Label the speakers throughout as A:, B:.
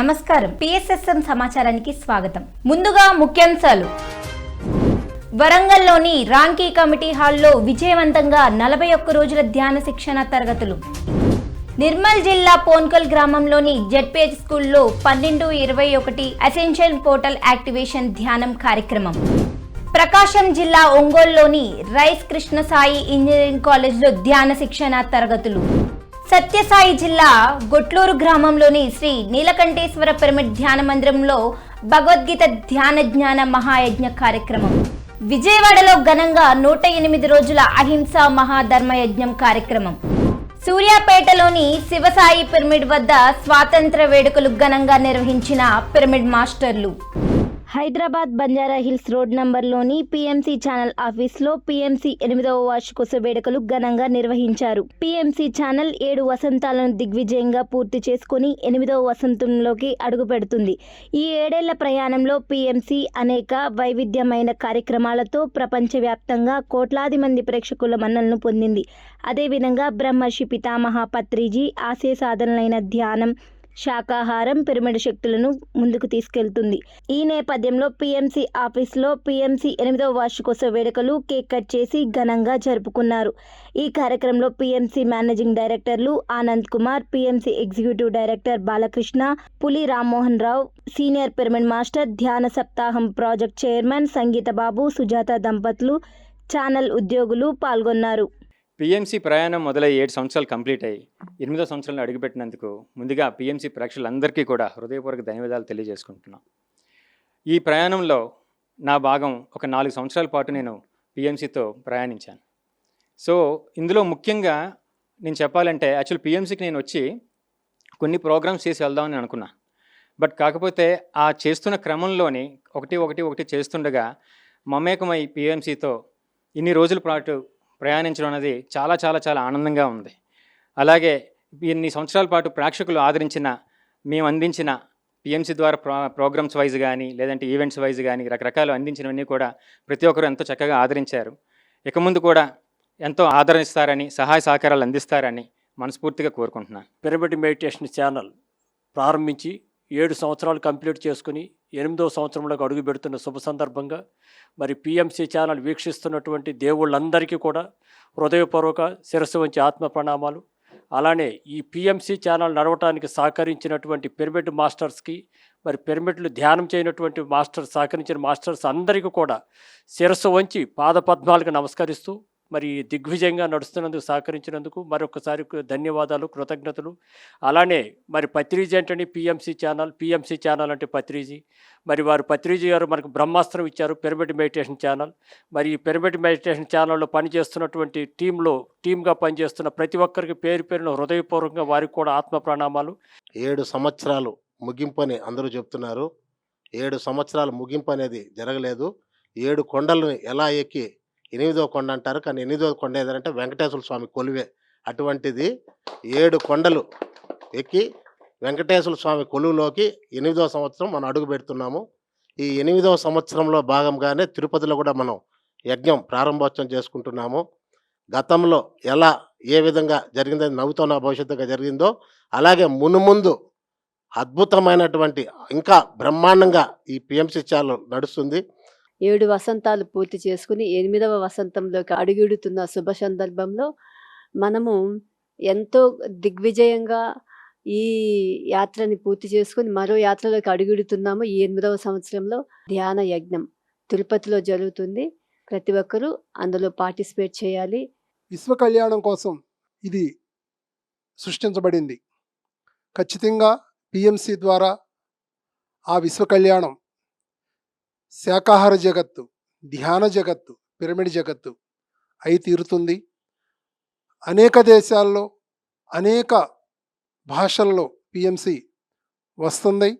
A: నమస్కారం. పిఎస్ఎస్ఎం సమాచారానికి స్వాగతం. ముందుగా ముఖ్యాంశాలు. వరంగల్లోని రాంకీ కమిటీ హాల్లో విజయవంతంగా నలభై ఒక్క రోజుల ధ్యాన శిక్షణ తరగతులు. నిర్మల్ జిల్లా పోన్కల్ గ్రామంలోని జడ్పేజ్ స్కూల్లో పన్నెండు ఇరవై ఒకటి అసెన్షియల్ పోర్టల్ యాక్టివేషన్ ధ్యానం కార్యక్రమం. ప్రకాశం జిల్లా ఒంగోలులోని రైస్ కృష్ణసాయి ఇంజనీరింగ్ కాలేజ్లో ధ్యాన శిక్షణ తరగతులు. సత్యసాయి జిల్లా గొట్లూరు గ్రామంలోని శ్రీ నీలకంఠేశ్వర పిరమిడ్ ధ్యాన మందిరంలో భగవద్గీత ధ్యాన జ్ఞాన మహాయజ్ఞ కార్యక్రమం. విజయవాడలో ఘనంగా నూట ఎనిమిది రోజుల అహింస మహాధర్మయజ్ఞం కార్యక్రమం. సూర్యాపేటలోని శివసాయి పిరమిడ్ వద్ద స్వాతంత్ర వేడుకలు ఘనంగా నిర్వహించిన పిరమిడ్ మాస్టర్లు. హైదరాబాద్ బంజారా హిల్స్ రోడ్ నంబర్లోని పీఎంసీ ఛానల్ ఆఫీస్లో పీఎంసీ ఎనిమిదవ వార్షికోత్సవ వేడుకలు ఘనంగా నిర్వహించారు. పిఎంసి ఛానల్ ఏడు వసంతాలను దిగ్విజయంగా పూర్తి చేసుకుని ఎనిమిదవ వసంతంలోకి అడుగుపెడుతుంది ఈ ఏడేళ్ళ ప్రయాణంలో పీఎంసీ అనేక వైవిధ్యమైన కార్యక్రమాలతో ప్రపంచవ్యాప్తంగా కోట్లాది మంది ప్రేక్షకుల మన్నలను పొందింది. అదేవిధంగా బ్రహ్మర్షి పితామహ పత్రిజీ ఆశయ సాధనలైన ధ్యానం శాకాహారం పిరమిడ్ శక్తులను ముందుకు తీసుకెళ్తుంది. ఈ నేపథ్యంలో పిఎంసి ఆఫీస్లో పిఎంసి ఎనిమిదవ వార్షికోత్సవ వేడుకలు కేక్ కట్ చేసి ఘనంగా జరుపుకున్నారు. ఈ కార్యక్రమంలో పీఎంసీ మేనేజింగ్ డైరెక్టర్లు Anand Kumar PMC executive director Balakrishna Puli Rammohan Rao senior pyramid master ధ్యాన సప్తాహం ప్రాజెక్ట్ చైర్మన్ సంగీత బాబు సుజాత దంపతులు ఛానల్ ఉద్యోగులు పాల్గొన్నారు.
B: పిఎంసి ప్రయాణం మొదలై ఏడు సంవత్సరాలు కంప్లీట్ అయ్యి ఎనిమిదో సంవత్సరంలో అడుగుపెట్టినందుకు ముందుగా పిఎంసి ప్రేక్షకులందరికీ కూడా హృదయపూర్వక ధన్యవాదాలు తెలియజేసుకుంటున్నాం. ఈ ప్రయాణంలో నా భాగం ఒక నాలుగు సంవత్సరాల పాటు నేను పిఎంసితో ప్రయాణించాను. సో ఇందులో ముఖ్యంగా నేను చెప్పాలంటే యాక్చువల్ పిఎంసికి నేను వచ్చి కొన్ని ప్రోగ్రామ్స్ చేసి వెళ్దామని అనుకున్నా. బట్ కాకపోతే ఆ చేస్తున్న క్రమంలోని ఒకటి ఒకటి ఒకటి చేస్తుండగా మమేకమై పిఎంసితో ఇన్ని రోజుల పాటు ప్రయాణించడం అనేది చాలా చాలా చాలా ఆనందంగా ఉంది. అలాగే ఇన్ని సంవత్సరాల పాటు ప్రేక్షకులు ఆదరించిన మేము అందించిన పిఎంసీ ద్వారా ప్రో ప్రోగ్రామ్స్ వైజ్ కానీ లేదంటే ఈవెంట్స్ వైజ్ కానీ రకరకాలు అందించినవన్నీ కూడా ప్రతి ఒక్కరు ఎంతో చక్కగా ఆదరించారు. ఇక ముందు కూడా ఎంతో ఆదరిస్తారని సహాయ సహకారాలు అందిస్తారని మనస్ఫూర్తిగా కోరుకుంటున్నాను.
C: పిరమిడ్ మెడిటేషన్ ఛానల్ ప్రారంభించి ఏడు సంవత్సరాలు కంప్లీట్ చేసుకుని ఎనిమిదో సంవత్సరంలోకి అడుగు పెడుతున్న శుభ సందర్భంగా మరి పిఎంసీ ఛానల్ వీక్షిస్తున్నటువంటి దేవుళ్ళందరికీ కూడా హృదయపూర్వక శిరస్సు వంచి ఆత్మ ప్రణామాలు. అలానే ఈ పిఎంసి ఛానల్ నడవటానికి సహకరించినటువంటి పిరమిడ్ మాస్టర్స్కి మరి పిరమిడ్లు ధ్యానం చేయనటువంటి మాస్టర్స్ సహకరించిన మాస్టర్స్ అందరికీ కూడా శిరస్సు వంచి పాదపద్మాలకు నమస్కరిస్తూ మరి దిగ్విజయంగా నడుస్తున్నందుకు సహకరించినందుకు మరొకసారి ధన్యవాదాలు కృతజ్ఞతలు. అలానే మరి పత్రిజీ అంటే పిఎంసీ ఛానల్ పిఎంసీ ఛానల్ అంటే పత్రిజీ. మరి వారు పత్రిజీ గారు మనకు బ్రహ్మాస్త్రం ఇచ్చారు పిరమిడ్ మెడిటేషన్ ఛానల్. మరి ఈ పిరమిడ్ మెడిటేషన్ ఛానల్లో పనిచేస్తున్నటువంటి టీంలో టీమ్గా పనిచేస్తున్న ప్రతి ఒక్కరికి పేరు పేరున హృదయపూర్వకంగా వారికి కూడా ఆత్మ ప్రణామాలు.
D: ఏడు సంవత్సరాలు ముగింపు అని అందరూ చెప్తున్నారు. ఏడు సంవత్సరాలు ముగింపు అనేది జరగలేదు. ఏడు కొండలను ఎలా ఎక్కి ఎనిమిదో కొండ అంటారు. కానీ ఎనిమిదో కొండ ఏదంటే వెంకటేశ్వర స్వామి కొలువే. అటువంటిది ఏడు కొండలు ఎక్కి వెంకటేశ్వర స్వామి కొలువులోకి ఎనిమిదో సంవత్సరం మనం అడుగు పెడుతున్నాము. ఈ ఎనిమిదవ సంవత్సరంలో భాగంగానే తిరుపతిలో కూడా మనం యజ్ఞం ప్రారంభోత్సవం చేసుకుంటున్నాము. గతంలో ఎలా ఏ విధంగా జరిగిందని నవ్వుతున్న భవిష్యత్తుగా జరిగిందో అలాగే మునుముందు అద్భుతమైనటువంటి ఇంకా బ్రహ్మాండంగా ఈ పిఎంసి ఛానల్ నడుస్తుంది.
E: ఏడు వసంతాలు పూర్తి చేసుకుని ఎనిమిదవ వసంతంలోకి అడుగుడుతున్న శుభ సందర్భంలో మనము ఎంతో దిగ్విజయంగా ఈ యాత్రని పూర్తి చేసుకుని మరో యాత్రలోకి అడుగుడుతున్నాము ఈ ఎనిమిదవ సంవత్సరంలో ధ్యాన యజ్ఞం తిరుపతిలో జరుగుతుంది. ప్రతి ఒక్కరూ అందులో పార్టిసిపేట్ చేయాలి.
F: విశ్వ కళ్యాణం కోసం ఇది సృష్టించబడింది. ఖచ్చితంగా పిఎంసి ద్వారా ఆ విశ్వ కళ్యాణం శాకాహార జగత్తు ధ్యాన జగత్తు పిరమిడ్ జగత్తు అయి తీరుతుంది. అనేక దేశాల్లో అనేక భాషల్లో పిఎంసి వస్తుంది.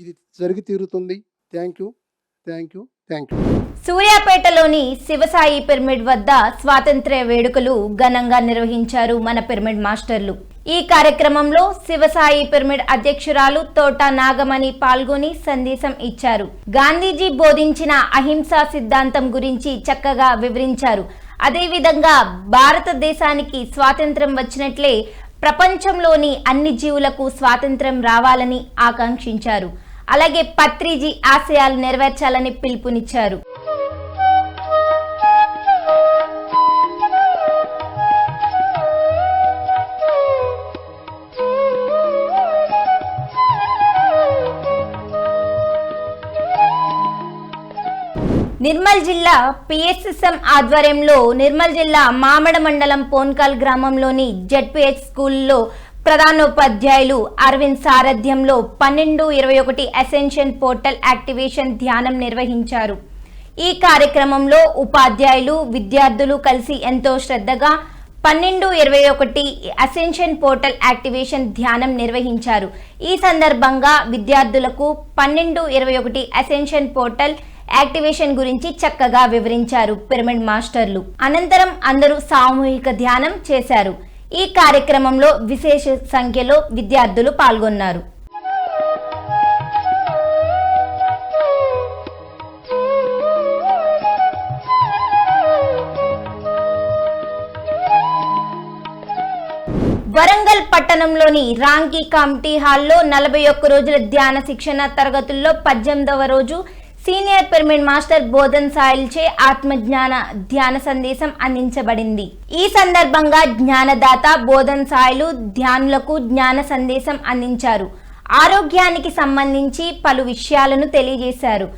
F: ఇది జరిగి తీరుతుంది. Thank you thank you thank you
A: సూర్యాపేటలోని Shivasai pyramid వద్ద స్వాతంత్ర్య వేడుకలు ఘనంగా నిర్వహించారు మన పిరమిడ్ మాస్టర్లు. ఈ కార్యక్రమంలో శివసాయి పిరమిడ్ అధ్యక్షురాలు తోట నాగమణి పాల్గొని సందేశం ఇచ్చారు. గాంధీజీ బోధించిన అహింసా సిద్ధాంతం గురించి చక్కగా వివరించారు. అదేవిధంగా భారతదేశానికి స్వాతంత్రం వచ్చినట్లే ప్రపంచంలోని అన్ని జీవులకు స్వాతంత్రం రావాలని ఆకాంక్షించారు. అలాగే పత్రిజీ ఆశయాలు నెరవేర్చాలని పిలుపునిచ్చారు. నిర్మల్ జిల్లా పిఎస్ఎస్ఎం ఆధ్వర్యంలో నిర్మల్ జిల్లా మామడ మండలం పోన్కాల్ గ్రామంలోని జెడ్పిహెచ్ స్కూల్లో ప్రధానోపాధ్యాయులు అరవింద్ సారథ్యంలో పన్నెండు ఇరవై ఒకటి అసెన్షన్ పోర్టల్ యాక్టివేషన్ ధ్యానం నిర్వహించారు. ఈ కార్యక్రమంలో ఉపాధ్యాయులు విద్యార్థులు కలిసి ఎంతో శ్రద్ధగా పన్నెండు ఇరవై ఒకటి అసెన్షన్ పోర్టల్ యాక్టివేషన్ ధ్యానం నిర్వహించారు. ఈ సందర్భంగా విద్యార్థులకు పన్నెండు ఇరవై ఒకటి అసెన్షన్ పోర్టల్ యాక్టివేషన్ గురించి చక్కగా వివరించారు పిరమిడ్ మాస్టర్లు. అనంతరం అందరూ సామూహిక ధ్యానం చేశారు. ఈ కార్యక్రమంలో విశేష సంఖ్యలో విద్యార్థులు పాల్గొన్నారు. వరంగల్ పట్టణంలోని రాంకీ కమిటీ హాల్లో నలభై ఒక్క రోజుల ధ్యాన శిక్షణ తరగతుల్లో పద్దెనిమిదవ రోజు సీనియర్ పిరమిడ్ మాస్టర్ బోధన్ సాయిల్చే ఆత్మజ్ఞాన ధ్యాన సందేశం అందించబడింది. ఈ సందర్భంగా జ్ఞానదాత బోధన్ సాయిలు ధ్యానులకు జ్ఞాన సందేశం అందించారు. ఆరోగ్యానికి సంబంధించి పలు విషయాలను తెలియజేశారు.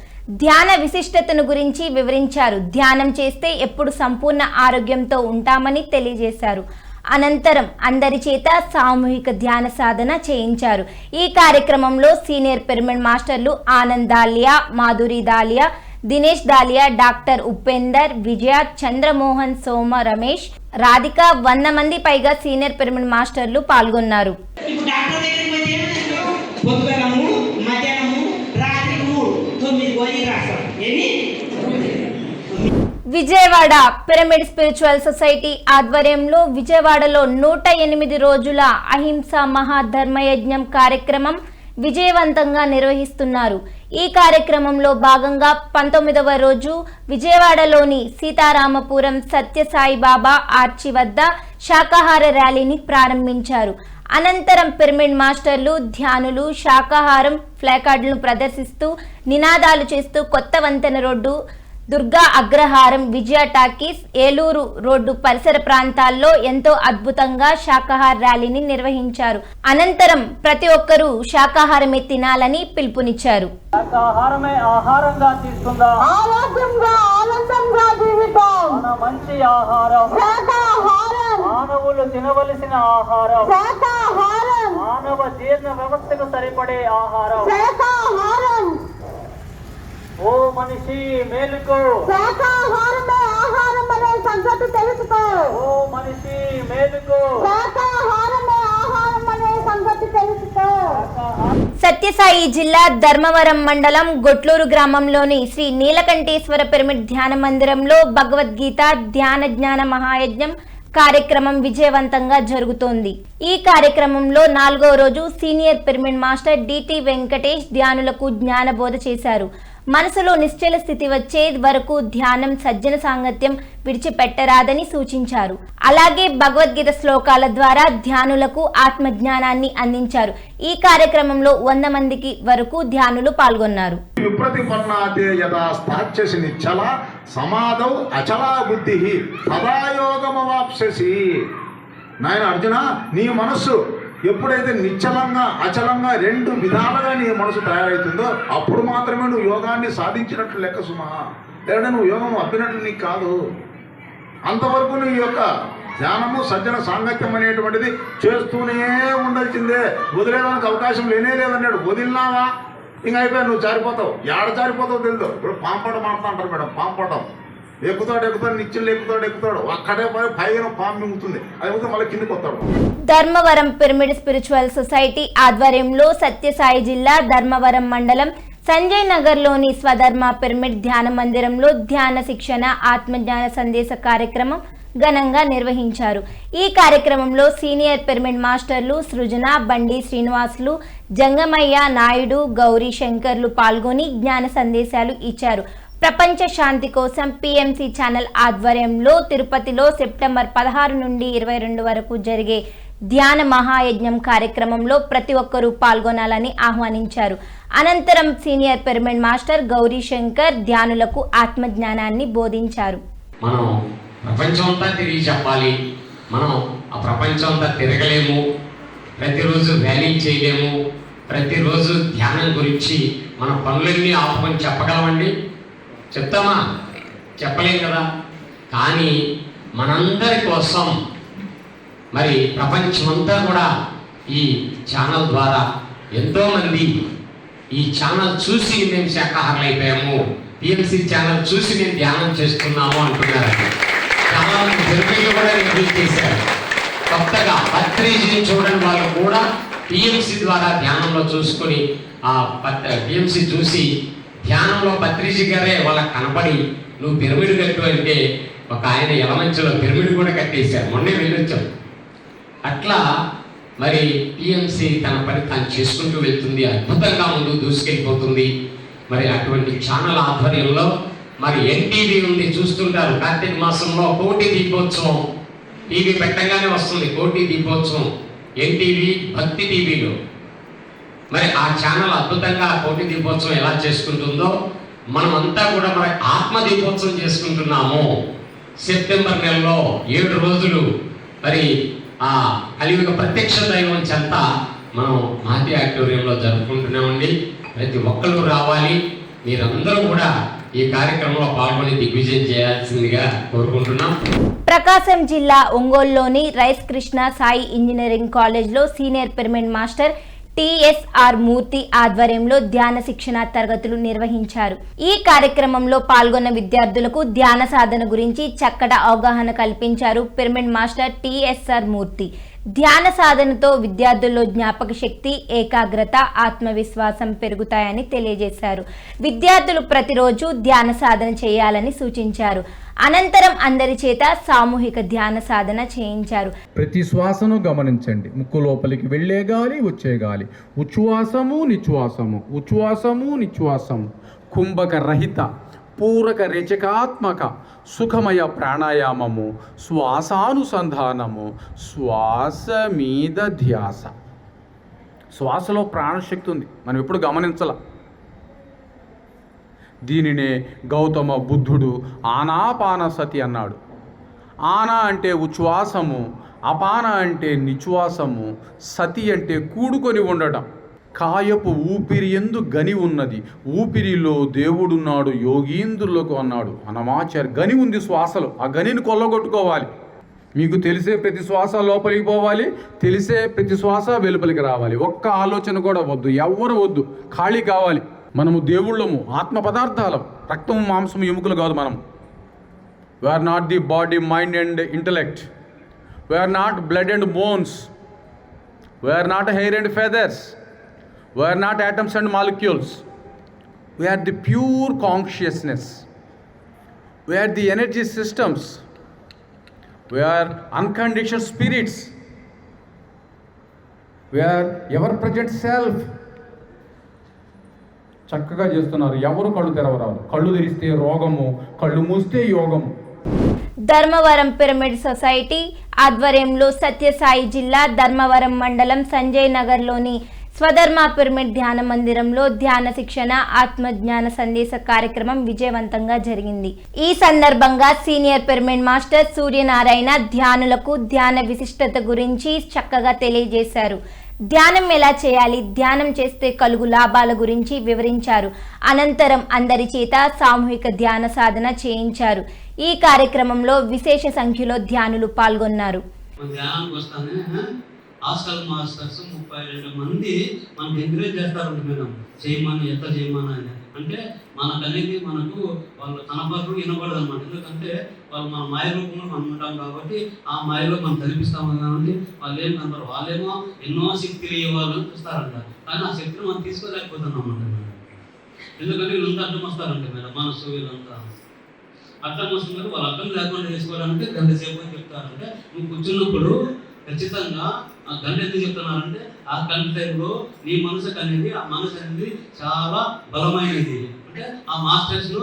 A: ధ్యాన విశిష్టతను గురించి వివరించారు. ధ్యానం చేస్తే ఎప్పుడు సంపూర్ణ ఆరోగ్యంతో ఉంటామని తెలియజేశారు. అనంతరం అందరి చేత సామూహిక ధ్యాన సాధన చేయించారు. ఈ కార్యక్రమంలో సీనియర్ పిరమిడ్ మాస్టర్లు ఆనంద్ దాలియా మాధురి దాలియా దినేష్ దాలియా డాక్టర్ ఉపేందర్ విజయ చంద్రమోహన్ సోమ రమేష్ రాధిక వంద మంది పైగా సీనియర్ పిరమిడ్ మాస్టర్లు పాల్గొన్నారు
G: ఇప్పుడు డాక్టర్ దగ్గరికి పోతే ఏమంటారు? పొద్దుగల మూడు మధ్యాహ్నం మూడు రాత్రి మూడు తొమ్మిది గోళీలు రాస్తారు ఎన్ని
A: విజయవాడ పిరమిడ్ స్పిరిచువల్ సొసైటీ ఆధ్వర్యంలో విజయవాడలో నూట ఎనిమిది రోజుల అహింస మహాధర్మయజ్ఞం కార్యక్రమం విజయవంతంగా నిర్వహిస్తున్నారు. ఈ కార్యక్రమంలో భాగంగా పంతొమ్మిదవ రోజు విజయవాడలోని సీతారామపురం సత్యసాయిబాబా ఆర్చి వద్ద శాకాహార ర్యాలీని ప్రారంభించారు. అనంతరం పిరమిడ్ మాస్టర్లు ధ్యానులు శాకాహారం ఫ్లాకార్డులను ప్రదర్శిస్తూ నినాదాలు చేస్తూ కొత్త వంతెన road Durga Agraharam Vijaya talkies Eluru road పరిసర ప్రాంతాల్లో ఎంతో అద్భుతంగా శాకాహార ర్యాలీని నిర్వహించారు. అనంతరం ప్రతి ఒక్కరూ శాకాహారమే తినాలని పిలుపునిచ్చారు.
C: శాకాహారమే ఆహారంగా తీసుకుందాం?
H: ఆరోగ్యంగా ఆనందంగా జీవితం.
C: మన మంచి ఆహారం.
H: శాకాహారం.
C: మానవులు తినవలసిన ఆహారం.
H: శాకాహారం.
C: మానవ జీర్ణ వ్యవస్థకు సరిపడే ఆహారం.
H: శాకాహారం.
C: మనిషి మేలుకో.
H: శాకాహారమే ఆహారం అనే సంగతి తెలుసుకో.
C: ఓ మనిషి మేలుకో.
H: శాకాహారమే ఆహారం అనే సంగతి తెలుసుకో.
A: సత్యసాయి జిల్లా ధర్మవరం మండలం గొట్లూరు గ్రామంలోని శ్రీ నీలకంఠేశ్వర పిరమిడ్ ధ్యాన మందిరంలో భగవద్గీత ధ్యాన జ్ఞాన మహాయజ్ఞం కార్యక్రమం విజయవంతంగా జరుగుతోంది. ఈ కార్యక్రమంలో నాలుగో రోజు senior pyramid master D T Venkatesh ధ్యానులకు జ్ఞానబోధ చేశారు. మనసులో నిశ్చల స్థితి వచ్చే వరకు ధ్యానం సజ్జన సాంగత్యం విడిచిపెట్టరాదని సూచించారు. అలాగే భగవద్గీత శ్లోకాల ద్వారా ధ్యానులకు ఆత్మజ్ఞానాన్ని అందించారు. ఈ కార్యక్రమంలో వంద మందికి వరకు ధ్యానులు పాల్గొన్నారు.
I: సమాధౌ అచలా బుద్ధి నాయన అర్జున నీ మనస్సు ఎప్పుడైతే నిశ్చలంగా అచలంగా రెండు విధాలుగా నీ మనసు తయారవుతుందో అప్పుడు మాత్రమే నువ్వు యోగాన్ని సాధించినట్లు లెక్క సుమా. లేదంటే నువ్వు యోగం అబ్బినట్లు నీకు కాదు. అంతవరకు నీ యొక్క ధ్యానము సజ్జన సాంగత్యం అనేటువంటిది చేస్తూనే ఉండాల్సిందే. వదిలేదానికి అవకాశం లేనే లేదన్నాడు. వదిలినావా? ఇంక అయిపోయి నువ్వు జారిపోతావు. ఏడ జారిపోతావు తెలియదు ఇప్పుడు పాంపడం మాట్లాడుతూ అంటారు మేడం పాంపడం ఎక్కుతాడు ఎక్కుతాడు ఎక్కుతాడు ఎక్కుతాడు. అక్కడే పోయి పైన పాము మింగుతుంది. అది మళ్ళీ వస్తాడు.
A: ధర్మవరం పిరమిడ్ స్పిరిచువల్ సొసైటీ ఆధ్వర్యంలో సత్యసాయి జిల్లా ధర్మవరం మండలం సంజయ్ నగర్లోని స్వధర్మ పిరమిడ్ ధ్యాన మందిరంలో ధ్యాన శిక్షణ ఆత్మజ్ఞాన సందేశ కార్యక్రమం ఘనంగా నిర్వహించారు. ఈ కార్యక్రమంలో సీనియర్ పిరమిడ్ మాస్టర్లు సృజన బండి శ్రీనివాసులు జంగమయ్య నాయుడు గౌరీ శంకర్లు పాల్గొని జ్ఞాన సందేశాలు ఇచ్చారు. ప్రపంచ శాంతి కోసం పిఎంసి ఛానల్ ఆధ్వర్యంలో తిరుపతిలో సెప్టెంబర్ పదహారు నుండి ఇరవై రెండు వరకు జరిగే ధ్యాన మహాయజ్ఞం కార్యక్రమంలో ప్రతి ఒక్కరూ పాల్గొనాలని ఆహ్వానించారు. అనంతరం senior pyramid master Gauri Shankar ధ్యానులకు ఆత్మజ్ఞానాన్ని బోధించారు.
J: మనం ప్రపంచమంతా తిరిగి చెప్పాలి. మనం ఆ ప్రపంచమంతా తిరగలేము. ప్రతిరోజు ర్యాలీ చేయలేము. ప్రతిరోజు ధ్యానం గురించి మన పనులన్నీ ఆపుకొని చెప్పగలమండి? చెప్తామా? చెప్పలేం కదా. కానీ మనందరి కోసం మరి ప్రపంచమంతా కూడా ఈ ఛానల్ ద్వారా ఎంతోమంది ఈ ఛానల్ చూసి మేము శాఖాహారులు అయిపోయాము పిఎంసి ఛానల్ చూసి మేము ధ్యానం చేస్తున్నాము అంటున్నారు చాలా మంది కూడా రివ్యూ చేశారు. కొత్తగా పత్రిజీని చూడని వాళ్ళు కూడా పిఎంసి ద్వారా ధ్యానంలో చూసుకొని ఆ పిఎంసి చూసి ధ్యానంలో పత్రిజీ గారే వాళ్ళకి కనపడి నువ్వు పిరమిడ్ కట్టు అంటే ఒక ఆయన ఎలమంచులో పిరమిడ్ కూడా కట్టేశారు. మొన్నే వెళ్ళొచ్చాం. అట్లా మరి టిఎంసి తన పని తాను చేసుకుంటూ వెళ్తుంది. అద్భుతంగా ముందు దూసుకెళ్ళిపోతుంది. మరి అటువంటి ఛానల్ ఆధ్వర్యంలో మరి ఎన్టీవీ ఉంది చూస్తుంటారు. కార్తీక మాసంలో కోటి దీపోత్సవం. టీవీ పెట్టగానే వస్తుంది కోటి దీపోత్సవం. ఎన్టీవీ భక్తి టీవీలో. మరి ఆ ఛానల్ అద్భుతంగా ఆ కోటి దీపోత్సవం ఎలా చేసుకుంటుందో మనమంతా కూడా మరి ఆత్మ దీపోత్సవం చేసుకుంటున్నాము. సెప్టెంబర్ నెలలో ఏడు రోజులు మరి ఆ కలియుగ ప్రత్యక్ష దైవం చెంత మనం మాతి ఆడిటోరియంలో జరుపుకుంటున్నామండి ప్రతి ఒక్కరు రావాలి. మీరందరూ కూడా ఈ కార్యక్రమంలో పాల్గొని దిగ్విజయం చేయాల్సిందిగా కోరుకుంటున్నాం.
A: ప్రకాశం జిల్లా ఒంగోలులోని రైస్ కృష్ణ సాయి ఇంజనీరింగ్ కాలేజ్లో senior pyramid master T S R Murthy ఆధ్వర్యంలో ధ్యాన శిక్షణ తరగతులు నిర్వహించారు. ఈ కార్యక్రమంలో పాల్గొన్న విద్యార్థులకు ధ్యాన సాధన గురించి చక్కటి అవగాహన కల్పించారు పిరమిడ్ మాస్టర్ టిఎస్ఆర్ మూర్తి. ధ్యాన సాధనతో విద్యార్థుల్లో జ్ఞాపక శక్తి ఏకాగ్రత ఆత్మవిశ్వాసం పెరుగుతాయని తెలియజేశారు. విద్యార్థులు ప్రతిరోజు ధ్యాన సాధన చేయాలని సూచించారు. అనంతరం అందరి చేత సామూహిక ధ్యాన సాధన చేయించారు.
K: ప్రతి శ్వాసను గమనించండి. ముక్కు లోపలికి వెళ్ళే గాలి వచ్చే గాలి. ఉచ్ఛ్వాసము నిశ్వాసము ఉచ్ఛ్వాసము నిశ్వాసము కుంభక రహిత పూరక రచకాత్మక సుఖమయ ప్రాణాయామము శ్వాసానుసంధానము శ్వాస మీద ధ్యాస. శ్వాసలో ప్రాణశక్తి ఉంది. మనం ఎప్పుడు గమనించాల. దీనినే గౌతమ బుద్ధుడు ఆనాపాన సతి అన్నాడు. ఆనా అంటే ఉచ్ఛ్వాసము అపాన అంటే నిశ్వాసము సతి అంటే కూడుకొని ఉండటం. కాయపు ఊపిరి ఎందు గని ఉన్నది. ఊపిరిలో దేవుడున్నాడు యోగీంద్రులకు అన్నాడు. అనమాచారి గని ఉంది శ్వాసలో. ఆ గనిని కొల్లగొట్టుకోవాలి. మీకు తెలిసే ప్రతి శ్వాస లోపలికి పోవాలి తెలిసే ప్రతి శ్వాస వెలుపలికి రావాలి. ఒక్క ఆలోచన కూడా వద్దు ఎవ్వరు వద్దు. ఖాళీ కావాలి. మనము దేవుళ్ళము ఆత్మ పదార్థాలం. రక్తము మాంసము ఎముకలు కాదు మనం we are not the body mind and intellect we are not blood and bones we are not hair and feathers we are not atoms and molecules we are the pure consciousness we are the energy systems we are unconditional spirits we are ever present self చక్కగా చేస్తున్నారు. ఎవరు కళ్ళు తెరవరాదు. కళ్ళు తెరిస్తే రోగము కళ్ళు మూస్తే యోగము.
A: ధర్మవరం పిరమిడ్ సొసైటీ ఆధ్వర్యంలో సత్యసాయి జిల్లా ధర్మవరం మండలం సంజయ్ నగర్లోని స్వధర్మ పిరమిడ్ ధ్యాన మందిరంలో ధ్యాన శిక్షణ ఆత్మజ్ఞాన సందేశ కార్యక్రమం విజయవంతంగా జరిగింది. ఈ సందర్భంగా సీనియర్ పిరమిడ్ మాస్టర్ సూర్యనారాయణ ధ్యానులకు ధ్యాన విశిష్టత గురించి చక్కగా తెలియజేశారు. ధ్యానం ఎలా చేయాలి? ధ్యానం చేస్తే కలుగు లాభాల గురించి వివరించారు. అనంతరం అందరి చేత సామూహిక ధ్యాన సాధన చేయించారు. ఈ కార్యక్రమంలో విశేష సంఖ్యలో ధ్యానులు పాల్గొన్నారు.
L: హాస్టల్ మాస్టర్స్ ముప్పై రెండు మంది మనకు ఎంకరేజ్ చేస్తారు మేడం. చేయమని ఎంత చేయమని అని. అంటే మనకు అనేది మనకు వాళ్ళు కనపడరు వినపడదు అనమాట ఎందుకంటే వాళ్ళు మన మాయ రూపంలో మనం ఉంటాం కాబట్టి ఆ మాయలో మనం కనిపిస్తాము కాబట్టి వాళ్ళు ఏం కనపడరు వాళ్ళేమో ఎన్నో శక్తి ఇవ్వాలని చూస్తారంట. కానీ ఆ శక్తిని మనం తీసుకోలేకపోతున్నాం అన్నమాట మేడం. ఎందుకంటే వీళ్ళంతా అర్థం వస్తారంట మేడం. మనసు వీళ్ళంతా. అర్థం వస్తున్నారు వాళ్ళు అర్థం లేకుండా చేసుకోవాలంటే గంట సేపు అని చెప్తారంటే నువ్వు కూర్చున్నప్పుడు ఖచ్చితంగా ఆ గంట ఎందుకు చెప్తున్నారంటే ఆ గంట టైంలో నీ మనసుకు అనేది ఆ మనసు అనేది చాలా బలమైనది. అంటే ఆ మాస్టర్స్ను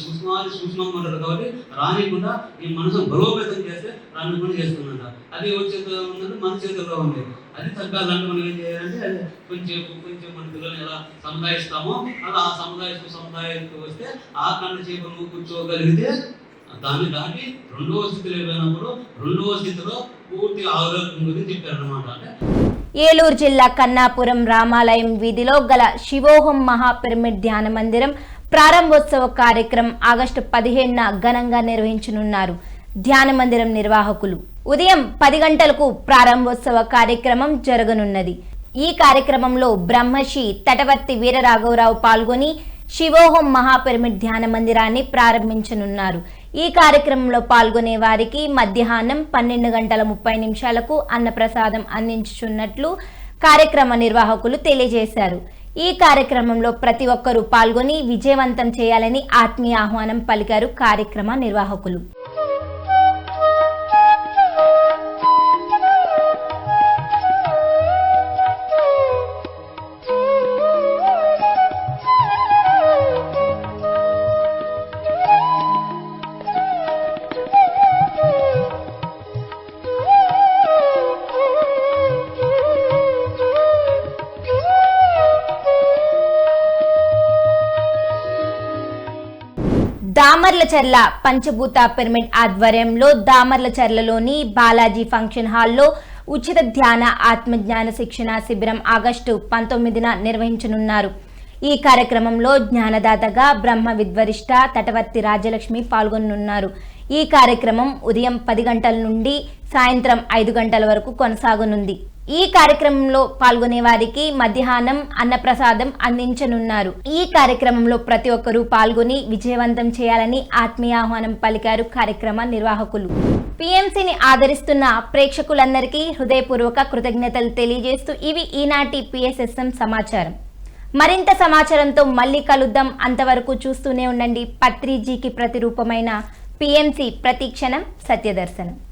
L: సూక్ష్మాలు సూక్ష్మంటారు కాబట్టి రానికుండా ఈ మనసు బలోపేతం చేస్తే రానికుండా చేస్తుందంట. అది ఎవరి చేతిలో ఉందంటే మన చేతుల్లో ఉంది. అది తగ్గాలంటే మనం ఏం చేయాలంటే కొంచెం కొంచెం మన పిల్లల్ని ఎలా సముదాయిస్తామో అలా ఆ సముదాయిస్తూ సముదాయిస్తూ వస్తే ఆ కన్ను చేపలు కూర్చోగలిగితే దాన్ని దాటి రెండవ స్థితిలో పోయినప్పుడు రెండవ స్థితిలో పూర్తి ఆరోగ్యం గురించి చెప్పారనమాట అంటే
A: ఏలూరు జిల్లా కన్నాపురం రామాలయం వీధిలో గల శివోహం మహాపిరమిడ్ ధ్యాన మందిరం ప్రారంభోత్సవ కార్యక్రమం ఆగస్టు పదిహేనున ఘనంగా నిర్వహించనున్నారు ధ్యాన మందిరం నిర్వాహకులు. ఉదయం పది గంటలకు ప్రారంభోత్సవ కార్యక్రమం జరగనున్నది. ఈ కార్యక్రమంలో బ్రహ్మశ్రీ తటవర్తి వీరరాఘవరావు పాల్గొని శివోహం మహాపిరమిడ్ ధ్యాన మందిరాన్ని ప్రారంభించనున్నారు. ఈ కార్యక్రమంలో పాల్గొనే వారికి మధ్యాహ్నం పన్నెండు గంటల ముప్పై నిమిషాలకు అన్నప్రసాదం అందించుచున్నట్లు కార్యక్రమ నిర్వాహకులు తెలియజేశారు. ఈ కార్యక్రమంలో ప్రతి ఒక్కరూ పాల్గొని విజయవంతం చేయాలని ఆత్మీయ ఆహ్వానం పలికారు కార్యక్రమ నిర్వాహకులు. దామర్లచర్ల పంచభూత పిరమిడ్ ఆధ్వర్యంలో దామర్లచర్లలోని బాలాజీ ఫంక్షన్ హాల్లో ఉచిత ధ్యాన ఆత్మజ్ఞాన శిక్షణ శిబిరం ఆగస్టు పంతొమ్మిదిన నిర్వహించనున్నారు. ఈ కార్యక్రమంలో జ్ఞానదాతగా బ్రహ్మ విద్వరిష్ట తటవర్తి రాజలక్ష్మి పాల్గొనున్నారు ఈ కార్యక్రమం ఉదయం పది గంటల నుండి సాయంత్రం ఐదు గంటల వరకు కొనసాగనుంది. ఈ కార్యక్రమంలో పాల్గొనే వారికి మధ్యాహ్నం అన్నప్రసాదం అందించనున్నారు. ఈ కార్యక్రమంలో ప్రతి ఒక్కరూ పాల్గొని విజయవంతం చేయాలని ఆత్మీయ ఆహ్వానం పలికారు కార్యక్రమ నిర్వాహకులు. పిఎంసిని ఆదరిస్తున్న ప్రేక్షకులందరికీ హృదయపూర్వక కృతజ్ఞతలు తెలియజేస్తూ ఇవి ఈనాటి పిఎస్ఎస్ఎం సమాచారం. మరింత సమాచారంతో మళ్ళీ కలుద్దాం. అంతవరకు చూస్తూనే ఉండండి. పత్రిజీకి ప్రతిరూపమైన పిఎంసి ప్రతిక్షణం సత్యదర్శనం.